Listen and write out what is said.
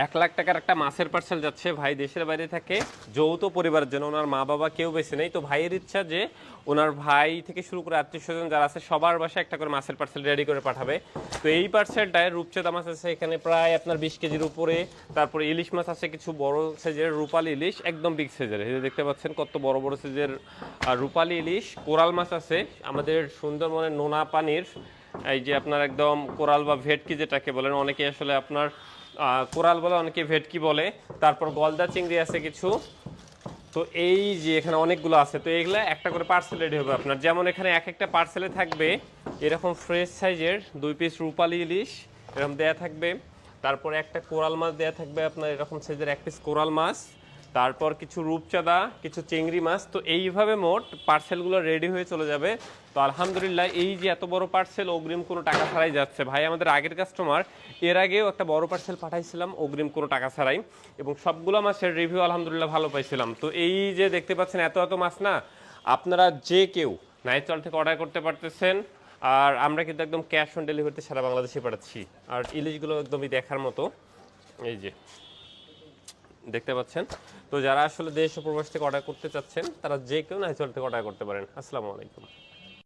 এক লাখ টাকার একটা মাছের পার্সেল যাচ্ছে, ভাই দেশের বাইরে থাকে, যৌথ পরিবারের জন্য। ওনার মা বাবা কেউ বেছে নেই। তো ভাইয়ের ইচ্ছা যে ওনার ভাই থেকে শুরু করে আত্মীয় স্বজন যারা আছে, সবার বাসায় একটা করে মাছের পার্সেল রেডি করে পাঠাবে। তো এই পার্সেলটায় রূপচাঁদা মাছ আছে এখানে প্রায় আপনার বিশ কেজির উপরে। তারপরে ইলিশ মাছ আছে কিছু বড় সাইজের রূপালি ইলিশ, একদম বিগ সাইজের এই যে দেখতে পাচ্ছেন কত বড় বড় সাইজের রূপালি ইলিশ, কোরাল মাছ আছে। আমাদের সুন্দরবনের নোনা পানির, এই যে আপনার একদম কোরাল বা ভেটকি যেটাকে বলেন অনেকে আসলে আপনার কোরাল বলে অনেকে ভেটকি বলে, তারপর গলদা চিংড়ি আছে কিছু। তো এই যে এখানে অনেকগুলো আছে, তো এইগুলো একটা করে পার্সেল রেডি হবে আপনার। যেমন এখানে এক একটা পার্সেলে থাকবে, এরকম ফ্রেশ সাইজের দুই পিস রূপালি ইলিশ, এরকম দেয়া থাকবে। তারপরে একটা কোরাল মাছ দেয়া থাকবে আপনার, এরকম সাইজের এক পিস কোরাল মাছ। তারপর কিছু রূপচাঁদা, কিছু চিংড়ি মাছ। তো এইভাবে মোট পার্সেলগুলো রেডি হয়ে চলে যাবে। তো আলহামদুলিল্লাহ, এই যে এত বড় পার্সেল, অগ্রিম কোনো টাকা ছাড়াই যাচ্ছে। ভাই, আমাদের আগের কাস্টমার এর আগেও একটা বড় পার্সেল পাঠাইছিলাম, অগ্রিম কোনো টাকা ছাড়াই। এবং সবগুলো মাছের রিভিউ আলহামদুলিল্লাহ ভালো পাইছিলাম। তো এই যে দেখতে পাচ্ছেন, এত এত মাছ না? আপনারা যে কেউ নাইট নাইচল থেকে অর্ডার করতে পারতেছেন, আর আমরা কিন্তু একদম ক্যাশ অন ডেলিভারিতে সারা বাংলাদেশে পাঠাচ্ছি। আর ইলিশগুলো একদমই দেখার মতো। এই যে, দেখতে পাচ্ছেন? তো যারা আসলে দেশ ও প্রবাস থেকে অর্ডার করতে চাচ্ছেন, তারা যে কেউ নাইচল থেকে অর্ডার করতে পারেন। আসসালামু আলাইকুম।